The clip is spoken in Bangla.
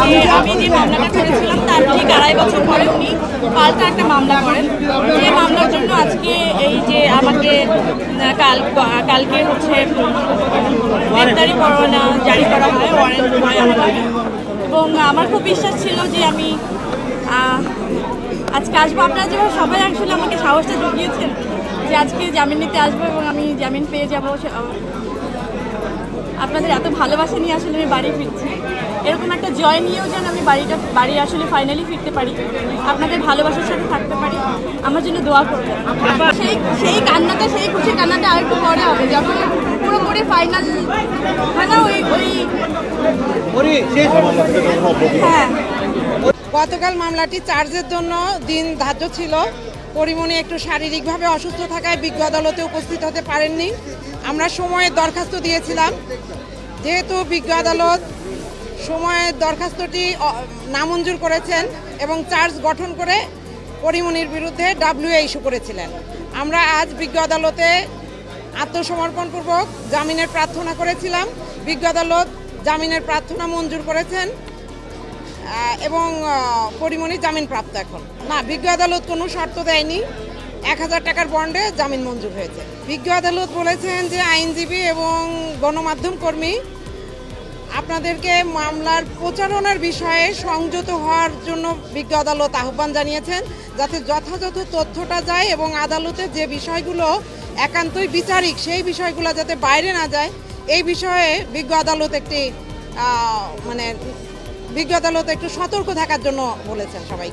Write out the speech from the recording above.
আমি যে মামলাটা করেছিলাম, তার ঠিক আড়াই বছর পরে উনি পাল্টা একটা মামলা করেন। যে মামলার জন্য আজকে এই যে আমাকে কাল, কালকে হচ্ছে গ্রেপ্তারি পরোয়ানা জারি করা হয় ওয়ারেন্ট হয় আমার এবং আমার খুব বিশ্বাস ছিল যে আমি আজকে আসব। আপনারা যেভাবে সবাই আসলে আমাকে সাহসটা জুগিয়েছেন যে আজকে জামিন নিতে আসব এবং আমি জামিন পেয়ে যাব আপনাদের এত ভালোবাসা নিয়ে আসলে আমি বাড়ি ফিরছি। এরকম একটা জয় নিয়েও যেন আমি বাড়িটা বাড়ি আসলে ফাইনালি ফিরতে পারি। আপনাদের ভালোবাসার সাথে থাকতে পারি। আমার জন্য দোয়া করবেন। সেই সেই কান্নাটা সেই খুশি কান্নাটা আর একটু পরে হবে যখন পুরোপুরি ফাইনাল হয় না ওই ওই হ্যাঁ। গতকাল মামলাটি চার্জের জন্য দিন ধার্য ছিল। পরিমণি একটু শারীরিকভাবে অসুস্থ থাকায় বিজ্ঞ আদালতে উপস্থিত হতে পারেননি। আমরা সময়ের দরখাস্ত দিয়েছিলাম। যেহেতু বিজ্ঞ আদালত সময়ের দরখাস্তটি নামঞ্জুর করেছেন এবং চার্জ গঠন করে পরিমণির বিরুদ্ধে ডাব্লিউ ইস্যু করেছিলেন। আমরা আজ বিজ্ঞ আদালতে আত্মসমর্পণপূর্বক জামিনের প্রার্থনা করেছিলাম। বিজ্ঞ আদালত জামিনের প্রার্থনা মঞ্জুর করেছেন এবং পরিমণি জামিন প্রাপ্ত এখন। না, বিজ্ঞ আদালত কোনো শর্ত দেয়নি। এক হাজার টাকার বন্ডে জামিন মঞ্জুর হয়েছে। বিজ্ঞ আদালত বলেছেন যে আইনজীবী এবং গণমাধ্যম কর্মী আপনাদেরকে মামলার প্রচারণার বিষয়ে সংযত হওয়ার জন্য বিজ্ঞ আদালত আহ্বান জানিয়েছেন যাতে যথাযথ তথ্যটা যায় এবং আদালতের যে বিষয়গুলো একান্তই বিচারিক, সেই বিষয়গুলো যাতে বাইরে না যায়, এই বিষয়ে বিজ্ঞ আদালত একটি মানে বিজ্ঞ আদালত একটু সতর্ক থাকার জন্য বলেছেন সবাই।